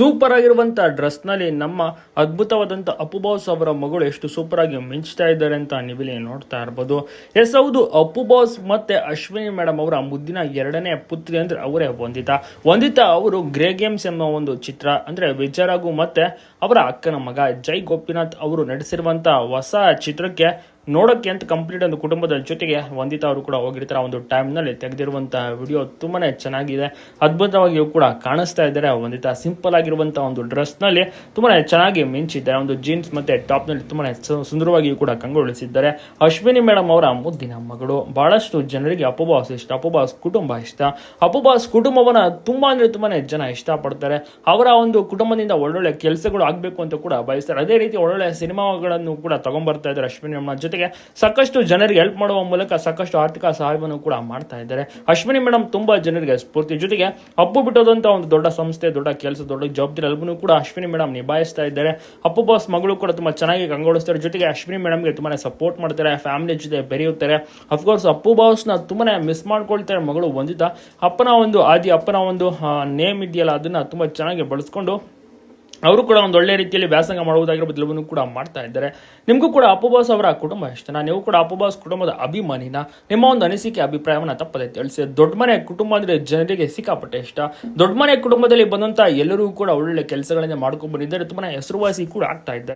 Super ಆಗಿರುವಂತ ಡ್ರೆಸ್ನಲ್ಲಿ ನಮ್ಮ ಅದ್ಭುತವಾದಂಥ ಅಪ್ಪು ಬಾಸ್ ಅವರ ಮಗಳು ಎಷ್ಟು ಸೂಪರ್ ಆಗಿ ಮಿಂಚ್ತಾ ಇದ್ದಾರೆ ಅಂತ ನೀವಿಲ್ಲಿ ನೋಡ್ತಾ ಇರ್ಬೋದು. ಎಸ್, ಹೌದು ಅಪ್ಪು ಬಾಸ್ ಮತ್ತೆ ಅಶ್ವಿನಿ ಮೇಡಮ್ ಅವರ ಮುದ್ದಿನ ಎರಡನೇ ಪುತ್ರಿ ಅಂದ್ರೆ ಅವರೇ ವಂದಿತಾ. ವಂದಿತಾ ಅವರು ಗ್ರೇ ಗೇಮ್ಸ್ ಎಂಬ ಒಂದು ಚಿತ್ರ, ಅಂದ್ರೆ ವಿಜಯರಾಗು ಮತ್ತೆ ಅವರ ಅಕ್ಕನ ಮಗ ಜೈ ಗೋಪಿನಾಥ್ ಅವರು ನಡೆಸಿರುವಂಥ ಹೊಸ ಚಿತ್ರಕ್ಕೆ ನೋಡೋಕ್ಕೆ ಅಂತ ಕಂಪ್ಲೀಟ್ ಒಂದು ಕುಟುಂಬದ ಜೊತೆಗೆ ವಂದಿತಾ ಅವರು ಕೂಡ ಹೋಗಿರ್ತಾರೆ ಆ ಒಂದು ಟೈಮ್ನಲ್ಲಿ ತೆಗೆದಿರುವಂತಹ ವಿಡಿಯೋ ತುಂಬಾನೇ ಚೆನ್ನಾಗಿದೆ. ಅದ್ಭುತವಾಗಿಯೂ ಕೂಡ ಕಾಣಿಸ್ತಾ ಇದ್ದಾರೆ ವಂದಿತಾ. ಸಿಂಪಲ್ ಆಗಿರುವಂಥ ಒಂದು ಡ್ರೆಸ್ನಲ್ಲಿ ತುಂಬಾನೇ ಚೆನ್ನಾಗಿ ಮಿಂಚಿದ್ದಾರೆ. ಒಂದು ಜೀನ್ಸ್ ಮತ್ತೆ ಟಾಪ್ನಲ್ಲಿ ತುಂಬಾನೇ ಸು- ಸುಂದರವಾಗಿಯೂ ಕೂಡ ಕಂಗೊಳಿಸಿದ್ದಾರೆ. ಅಶ್ವಿನಿ ಮೇಡಮ್ ಅವರ ಮುದ್ದಿನ ಮಗಳು. ಬಹಳಷ್ಟು ಜನರಿಗೆ ಅಪ್ಪುಬಾಸ್ ಇಷ್ಟ ಅಪ್ಪುಬಾಸ್ ಕುಟುಂಬ ಇಷ್ಟ. ಅಪ್ಪುಬಾಸ್ ಕುಟುಂಬವನ್ನ ತುಂಬ ಅಂದರೆ ತುಂಬಾನೇ ಜನ ಇಷ್ಟಪಡ್ತಾರೆ. ಅವರ ಒಂದು ಕುಟುಂಬದಿಂದ ಒಳ್ಳೊಳ್ಳೆ ಕೆಲಸಗಳು ಆಗಬೇಕು ಅಂತ ಕೂಡ ಬಯಸ್ತಾರೆ. ಅದೇ ರೀತಿ ಒಳ್ಳೊಳ್ಳೆ ಸಿನಿಮಾಗಳನ್ನು ಕೂಡ ತಗೊಂಡ್ಬರ್ತಾ ಇದ್ದಾರೆ ಅಶ್ವಿನಿ ಮೇಡಮ್ ಜೊತೆಗೆ ಸಾಕಷ್ಟು ಜನರಿಗೆ ಹೆಲ್ಪ್ ಮಾಡುವ ಮೂಲಕ ಸಾಕಷ್ಟು ಆರ್ಥಿಕ ಸಹಾಯವನ್ನು ಕೂಡ ಮಾಡ್ತಾ ಇದ್ದಾರೆ. ಅಶ್ವಿನಿ ಮೇಡಮ್ ತುಂಬಾ ಜನರಿಗೆ ಸ್ಫೂರ್ತಿ. ಜೊತೆಗೆ ಅಪ್ಪು ಬಿಟ್ಟೋದಂತ ಒಂದು ದೊಡ್ಡ ಸಂಸ್ಥೆ, ದೊಡ್ಡ ಕೆಲಸ, ದೊಡ್ಡ ಜವಾಬ್ದಾರಿ ಎಲ್ಲವನ್ನೂ ಕೂಡ ಅಶ್ವಿನಿ ಮೇಡಮ್ ನಿಭಾಯಿಸ್ತಾ ಇದ್ದಾರೆ. ಅಪ್ಪು ಬಾಸ್ ಮಗಳು ಕೂಡ ತುಂಬಾ ಚೆನ್ನಾಗಿ ಕಂಗೊಳಿಸ್ತಾರೆ. ಜೊತೆಗೆ ಅಶ್ವಿನಿ ಮೇಡಮ್ಗೆ ತುಂಬಾನೇ ಸಪೋರ್ಟ್ ಮಾಡ್ತಾರೆ ಫ್ಯಾಮಿಲಿ ಜೊತೆ ಬೆರೆಯುತ್ತಾರೆ. ಅಫ್ಕೋರ್ಸ್ ಅಪ್ಪು ಬಾಸ್ನ ತುಂಬಾನೇ ಮಿಸ್ ಮಾಡ್ಕೊಳ್ತಾರೆ, ಮಗಳು ವಂದಿತಾ. ಅಪ್ಪನ ಒಂದು, ಆದಿ ಅಪ್ಪನ ಒಂದು ನೇಮ್ ಇದೆಯಲ್ಲ, ಅದನ್ನ ತುಂಬಾ ಚೆನ್ನಾಗಿ ಬಳಸ್ಕೊಂಡು ಅವರು ಕೂಡ ಒಂದು ಒಳ್ಳೆ ರೀತಿಯಲ್ಲಿ ವ್ಯಾಸಂಗ ಮಾಡುವುದಾಗಿರ್ಬೋದು ಕೂಡ ಮಾಡ್ತಾ ಇದ್ದಾರೆ. ನಿಮಗೂ ಕೂಡ ಅಪ್ಪುಬಾಸ್ ಅವರ ಕುಟುಂಬ ಇಷ್ಟನಾ? ನೀವು ಕೂಡ ಅಪ್ಪುಬಾಸ್ ಕುಟುಂಬದ ಅಭಿಮಾನಿನ? ನಿಮ್ಮ ಒಂದು ಅನಿಸಿಕೆ, ಅಭಿಪ್ರಾಯವನ್ನು ತಪ್ಪದೆ ತಿಳಿಸಿ. ದೊಡ್ಡ ಮನೆ ಕುಟುಂಬ ಅಂದರೆ ಜನರಿಗೆ ಸಿಕ್ಕಾಪಟ್ಟೆ ಇಷ್ಟ. ದೊಡ್ಡ ಮನೆ ಕುಟುಂಬದಲ್ಲಿ ಬಂದಂತ ಎಲ್ಲರೂ ಕೂಡ ಒಳ್ಳೆ ಕೆಲಸಗಳನ್ನ ಮಾಡ್ಕೊಂಡು ಬಂದಿದ್ದಾರೆ. ತುಂಬಾ ಹೆಸರುವಾಸಿ ಕೂಡ ಆಗ್ತಾ ಇದ್ದಾರೆ.